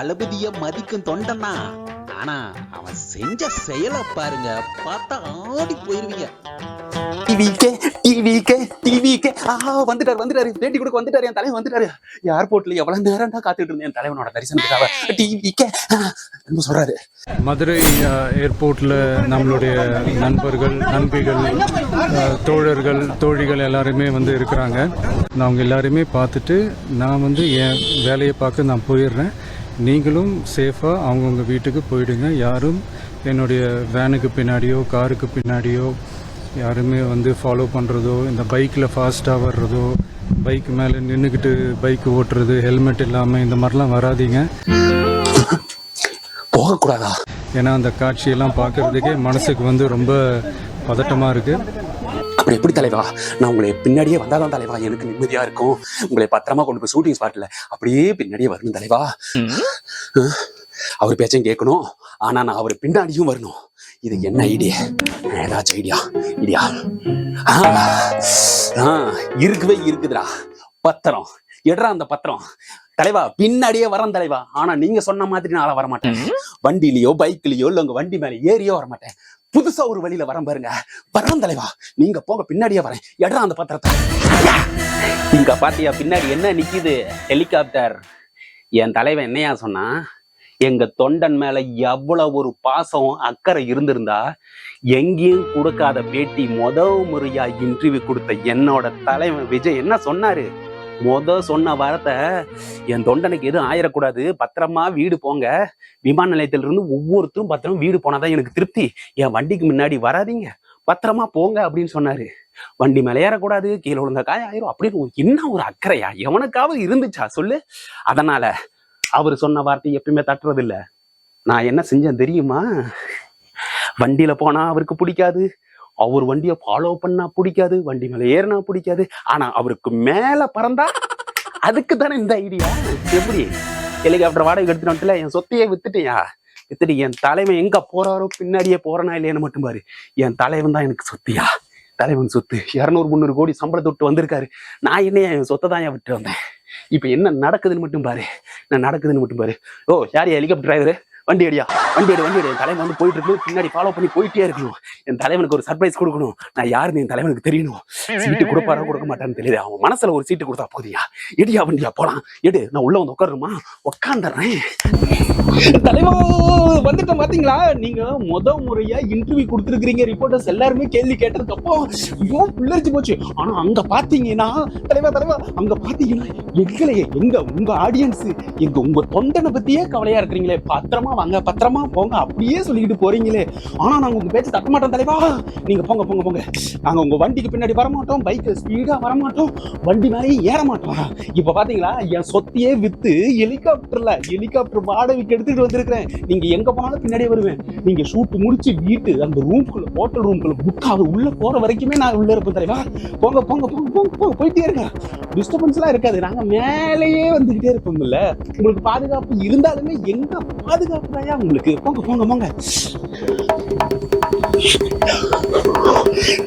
தளபதிய மதிக்கும் தொண்டனா ஆனா அவன் செஞ்ச செயலை பாருங்க பார்த்தா ஆடி போயிருவீங்க. டிவிக்கே டிவிக்கே டிவிக்கே ஆஹா வந்துட்டாரு வந்துட்டாரு. பேட்டி கொடுக்க வந்துட்டாரு என் தலைவன் வந்துட்டாரு. ஏர்போர்ட்ல எவ்வளவு நேரம் தான் காத்துட்டு இருந்தேன் என் தலைவனோட தரிசனத்துக்காக. டிவிக்கே என்ன சொல்றாரு. மதுரை அஹ், ஏர்போர்ட்டில் நம்மளுடைய நண்பர்கள் நண்பிகள் தோழர்கள் தோழிகள் எல்லாருமே வந்து இருக்கிறாங்க. நான் அவங்க எல்லாருமே பார்த்துட்டு நான் வந்து என் வேலையை பார்க்க நான் போயிடுறேன். நீங்களும் சேஃபாக அவங்கவுங்க வீட்டுக்கு போயிடுங்க. யாரும் என்னுடைய வேனுக்கு பின்னாடியோ காருக்கு பின்னாடியோ யாருமே வந்து ஃபாலோ பண்ணுறதோ இந்த பைக்கில் ஃபாஸ்ட்டாக வர்றதோ பைக் மேலே நின்றுக்கிட்டு பைக் ஓட்டுறது ஹெல்மெட் இல்லாமல் இந்த மாதிரிலாம் வராதீங்க. போகக்கூடாதா? ஏன்னா அந்த காட்சியெல்லாம் பார்க்கறதுக்கே மனசுக்கு வந்து ரொம்ப பதட்டமாக இருக்குது அப்படி எப்படி தலைவா? நான் உங்களை பின்னாடியே வந்தாதான் தலைவா. எனக்கு நிம்மதியா இருக்கும். உங்களை பத்திரமா கொண்டு போய் ஷூட்டிங் ஸ்பாட்ல அப்படியே பின்னாடியே வரணும் தலைவா. அவர் பேச்சையும் கேட்கணும். ஆனா நான் அவர் பின்னாடியும் வரணும். இது என்ன ஐடியா ஏதாச்சும் ஐடியா ஐடியா இருக்கவே இருக்குதுடா. பத்திரம். எடுறா அந்த பத்திரம். தலைவா பின்னாடியே வரேன் தலைவா. ஆனா நீங்க சொன்ன மாதிரி நான் வர மாட்டேன் வண்டியிலயோ பைக்லயோ இல்ல உங்க வண்டி மேல ஏறியோ வர மாட்டேன் புதுசா ஒரு வழியில வரேன் பாருங்க. வரேன் தலைவா நீங்க போங்க பின்னாடியே வரேன். எடா அந்த பத்திரத்தை. இங்க பாத்தியா பின்னாடி என்ன நிக்குது? ஹெலிகாப்டர். என் தலைவன் என்னையா சொன்னா எங்க தொண்டன் மேல எவ்வளவு ஒரு பாசம் அக்கறை இருந்திருந்தா எங்கேயும் கொடுக்காத பேட்டி முத முறையா இன்டர்வியூ கொடுத்த என்னோட தலைவன் விஜய் என்ன சொன்னாரு? முத சொன்ன வார்த்தை என் தொண்டனுக்கு எதுவும் ஆயிடக்கூடாது பத்திரமா வீடு போங்க. விமான நிலையத்திலிருந்து ஒவ்வொருத்தரும் பத்திரமா வீடு போனாதான் எனக்கு திருப்தி. என் வண்டிக்கு முன்னாடி வராதீங்க. பத்திரமா போங்க அப்படின்னு சொன்னாரு. வண்டி மேலே ஏறக்கூடாது. கீழே விழுந்த காய ஆயிரும். அப்படின்னு என்ன ஒரு அக்கறையா? எவனுக்காவது இருந்துச்சா? சொல்லு. அதனால அவர் சொன்ன வார்த்தை எப்பயுமே தட்டுறது இல்லை நான் என்ன செஞ்சேன் தெரியுமா? வண்டியில போனா அவருக்கு பிடிக்காது. அவர் வண்டியை ஃபாலோ பண்ணா பிடிக்காது வண்டி மேல ஏறினா பிடிக்காது. ஆனா அவருக்கு மேல பறந்தா அதுக்கு தானே இந்த ஐடியா. எப்படி? ஹெலிகாப்டர் வாடகை எடுத்துட்டு வந்துட்டுல என் சொத்தையே வித்துட்டியா? வித்துட்டு என் தலைவன் எங்க போறாரோ பின்னாடியே போறானா இல்லையான்னு மட்டும் பாரு. என் தலைவன் தான் எனக்கு சொத்தியா? தலைவன் சொத்து. இரநூறு முந்நூறு கோடி சம்பளத்தை விட்டு வந்திருக்காரு. நான் என்னையா என் சொத்தை தான் விட்டு வந்தேன்? இப்ப என்ன நடக்குதுன்னு மட்டும் பாரு. நான் நடக்குதுன்னு மட்டும் பாரு. ஓ யார் ஹெலிகாப்டர் டிரைவரு வண்டி அடியா? வண்டி அடி வண்டி அடி. என் தலைவன் வந்து போயிட்டு இருக்கணும் பின்னாடி ஃபாலோ பண்ணி போயிட்டே இருக்கணும். என் தலைவனுக்கு ஒரு சர்ப்ரைஸ் கொடுக்கணும். நான் யாருன்னு என் தலைவனுக்கு தெரியணும். சீட்டு கொடுப்பாரா கொடுக்க மாட்டான்னு தெரியுது அவன் மனசுல ஒரு சீட்டு கொடுத்தா போதியா எடியா வண்டியா? போலாம். எடு நான் உள்ள வந்து உட்காருமா உட்காந்துறேன் தலைவா வந்துட்டேன் பாத்தீங்களா? நீங்க முத முறையா இன்டர்வியூ கொடுத்துருக்கீங்க ரிப்போர்ட்டர்ஸ் எல்லாருமே கேள்வி கேட்டதுக்கு ஐயோ புல்லரிச்சு போச்சு. ஆனா அங்க பாத்தீங்கன்னா தலைவா தலைவா அங்க பாத்தீங்கன்னா எங்களையே எங்க உங்க ஆடியன்ஸ் எங்க உங்க தொண்டனை பத்தியே கவலையா இருக்கிறீங்களே. பத்திரமா வாங்க பத்திரமா போங்க அப்படியே சொல்லிக்கிட்டு போறீங்களே. ஆனா நாங்க உங்க பேச்சு தட்ட மாட்டோம் தலைவா. நீங்க போங்க போங்க போங்க. நாங்க உங்க வண்டிக்கு பின்னாடி வர மாட்டோம் பைக்ல ஸ்பீடா வர மாட்டோம் வண்டி மேலேயே ஏற மாட்டோம். இப்ப பாத்தீங்களா என் சொத்தையே வித்து ஹெலிகாப்டர்ல ஹெலிகாப்டர் வாடகைக்கு எடுத்துட்டு வந்திருக்கிறேன். நீங்க எங்க போனாலும் பின்னாடியே வருவேன். நீங்க ஷூட் முடிச்சு வீட்டு அந்த ரூம்குள்ள ஹோட்டல் ரூம்குள்ள புக் ஆகுது உள்ள போற வரைக்குமே நான் உள்ள இருப்பேன் தலைவா. போங்க போங்க போங்க போங்க போங்க போயிட்டே இருங்க. டிஸ்டர்பன்ஸ் எல்லாம் இருக்காது. நாங்க மேலேயே வந்துகிட்டே இருப்போம்ல. உங்களுக்கு பாதுகாப்பு இருந்தாலுமே எங்க பாதுகாப்பு தாயா உங்களுக்கு போங்க போங்க போங்க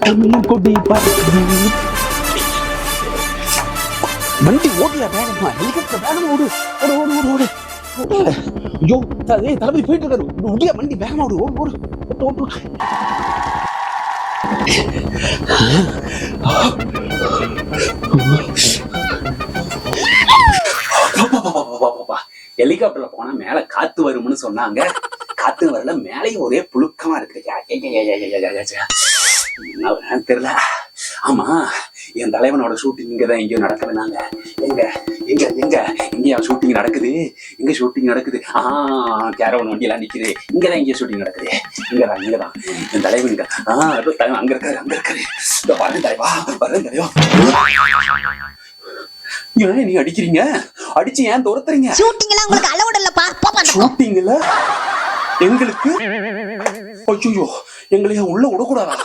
தமிழ் கொடி பறக்குது. வண்டி ஓடல வேகமா ஹெலிகாப்டர் வேகமா ஓடு ஓடு ஓடு ஓடு ஓடு ஐயோ த- ஏய் தளபதி போயிட்டு இருக்காரு முடியா வண்டி வேகமா ஓடு ஓடு ஓடு ஓட்டு ஓட்டு ஓட்டு ஹெலிகாப்டர்ல போனா மேல காத்து வரும்னு சொன்னாங்க. காத்து வரல மேலேயும் ஒரே புழுக்கமா இருக்கு. தெரியல. ஆமா என் தலைவனோட ஷூட்டிங் இங்கதான் எங்கேயும் நடக்குதுனாங்க எங்க எங்க எங்க? இங்க ஷூட்டிங் நடக்குது? எங்க ஷூட்டிங் நடக்குது? ஆ கேரவன் வண்டியெல்லாம் நிக்குது. இங்க தான் இங்கே ஷூட்டிங் நடக்குது. இங்கதான் இங்கதான். என் தலைவன் இங்க ஆ தலைவன் அங்க இருக்காரு அங்க இருக்காரு. இந்த பாருங்க தலைவா வரன் தலைவா. ஏன் நீ அடிக்கிறீங்க? அடிச்சு ஏன் துரத்துறீங்க? ஷூட்டிங் எல்லாம் உங்களுக்கு இல்லப்பா போப்பா. ஷூட்டிங்ல எங்களுக்கு ஐயோ எங்களைய உள்ள விடக்கூடாதா?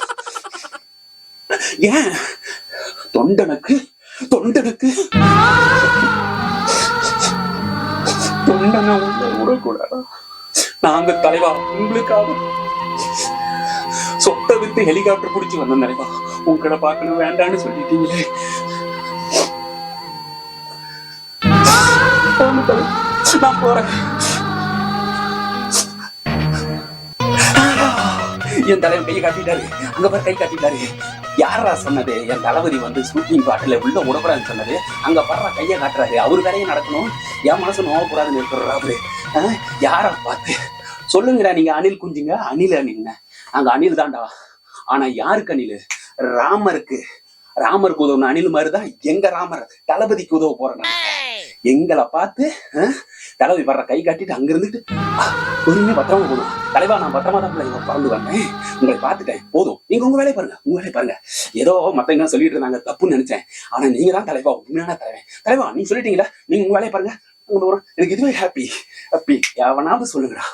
ஏன்? தொண்டனுக்கு தொண்டனுக்கு தொண்டனை உள்ள விடக்கூடாதா? நாங்க தலைவா உங்களுக்காக. சொத்தை வித்து ஹெலிகாப்டர் பிடிச்சி வந்தோம் தலைவா. உங்களை பார்க்கணும் வேண்டான்னு சொல்லிட்டீங்களே. நான் போறேன் என் தலைவர் கையை காட்டிட்டாரு அங்க பாரு கை காட்டிட்டாரு யாரா சொன்னது? என் தளபதி வந்து ஷூட்டிங் பாட்டில் உள்ள விடக்கூடாதுன்னு சொன்னது. அங்க படுற கையை காட்டுறாரு. அவரு வேலையை நடக்கணும் என் மனசு நோவக்கூடாதுன்னு இருக்கிறாரு. யாரை பார்த்து? சொல்லுங்கடா நீங்க அணில் குஞ்சுங்க. அணில் அணில்ங்க. அங்க அணில் தான்டா. ஆனா யாருக்கு அணிலு? ராமருக்கு. ராமருக்கு உதவுன அணில் மாதிரி எங்க ராமர் தளபதிக்கு உதவ போறேன் எங்களை பார்த்து தலைவி வர்ற கை காட்டிட்டு அங்க இருந்துட்டு பொறுமையா பத்திரமா போதும் தலைவா நான் பத்திரமா தான் இங்க பறந்து வந்தேன் உங்களை பார்த்துட்டேன். போதும். நீங்க உங்க வேலையை பாருங்க. உங்க வேலையை பாருங்க. ஏதோ மத்தவங்க சொல்லிட்டு இருந்தாங்க. தப்புன்னு நினைச்சேன். ஆனா நீங்க தான் தலைவா. உண்மையான தலைவன். தலைவா நீங்க சொல்லிட்டீங்களா நீங்க உங்க வேலையை பாருங்க. உங்க எனக்கு இதுவே ஹாப்பி ஹாப்பி எவனாவது சொல்லுங்கடா.